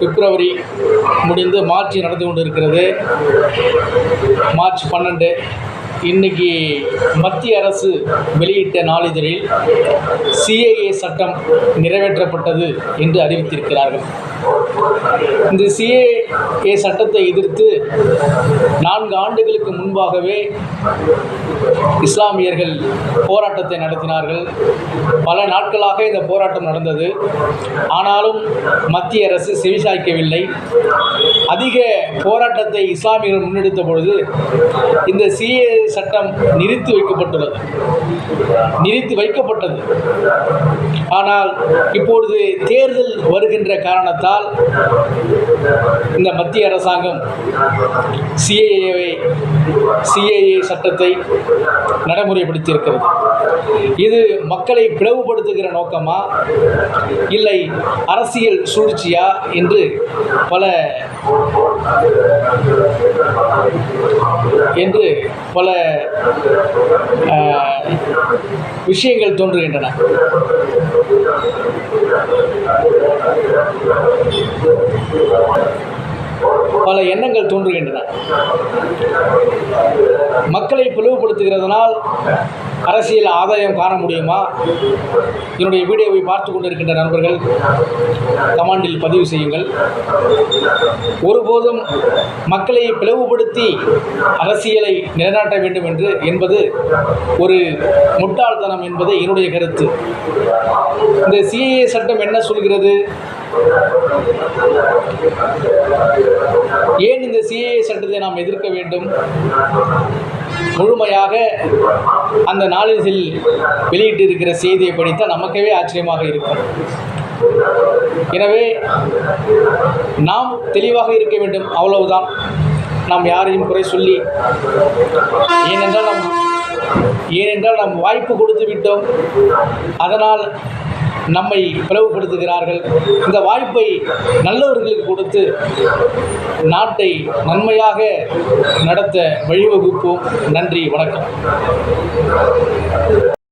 பிப்ரவரி முடிந்து மார்ச் நடந்து கொண்டு இருக்கிறது மார்ச் பன்னெண்டு. இன்னைக்கு மத்திய அரசு வெளியிட்ட நாளிதழில் சிஏஏ சட்டம் நிறைவேற்றப்பட்டது என்று அறிவித்திருக்கிறார்கள். இந்த சிஏஏ சட்டத்தை எதிர்த்து நான்கு ஆண்டுகளுக்கு முன்பாகவே இஸ்லாமியர்கள் போராட்டத்தை நடத்தினார்கள். பல நாட்களாக இந்த போராட்டம் நடந்தது. ஆனாலும் மத்திய அரசு செவிசாய்க்கவில்லை. அதிக போராட்டத்தை இஸ்லாமியர்கள் முன்னெடுத்த பொழுது இந்த சிஏ சட்டம் நிறுத்தி வைக்கப்பட்டுள்ளது. நிறுத்தி வைக்கப்பட்டது. ஆனால் இப்பொழுது தேர்தல் வருகின்ற காரணத்தால் இந்த மத்திய அரசாங்கம் சிஏஏவை சிஏஏ சட்டத்தை நடைமுறைப்படுத்தியிருக்கிறது. இது மக்களை பிளவுபடுத்துகிற நோக்கமா? இல்லை அரசியல் சூழ்ச்சியா? என்று பல என்று பல விஷயங்கள் தோன்றுகின்றன. பல எண்ணங்கள் தோன்றுகின்றன. மக்களை பிளவுபடுத்துகிறதுனால் அரசியல் ஆதாயம் காண முடியுமா? என்னுடைய வீடியோவை பார்த்து கொண்டிருக்கின்ற நண்பர்கள் கமாண்டில் பதிவு செய்யுங்கள். ஒருபோதும் மக்களை பிளவுபடுத்தி அரசியலை நிலைநாட்ட வேண்டும் என்று என்பது ஒரு முட்டாள்தனம் என்பது என்னுடைய கருத்து. இந்த சிஏஏ சட்டம் என்ன சொல்கிறது? ஏன் இந்த சிஏஏ சட்டத்தை நாம் எதிர்க்க வேண்டும்? முழுமையாக அந்த நாளிதழில் வெளியிட்டு இருக்கிற செய்தியை படித்தால் நமக்கவே ஆச்சரியமாக இருக்கும். எனவே நாம் தெளிவாக இருக்க வேண்டும். அவ்வளவுதான். நாம் யாரையும் குறை சொல்லி ஏனென்றால் நாம் ஏனென்றால் நாம் வாய்ப்பு கொடுத்து விட்டோம். அதனால் நம்மை பிளவுபடுத்துகிறார்கள். இந்த வாய்ப்பை நல்லவர்களுக்கு கொடுத்து நாட்டை நன்மையாக நடத்த வழிவகுப்போம். நன்றி வணக்கம்.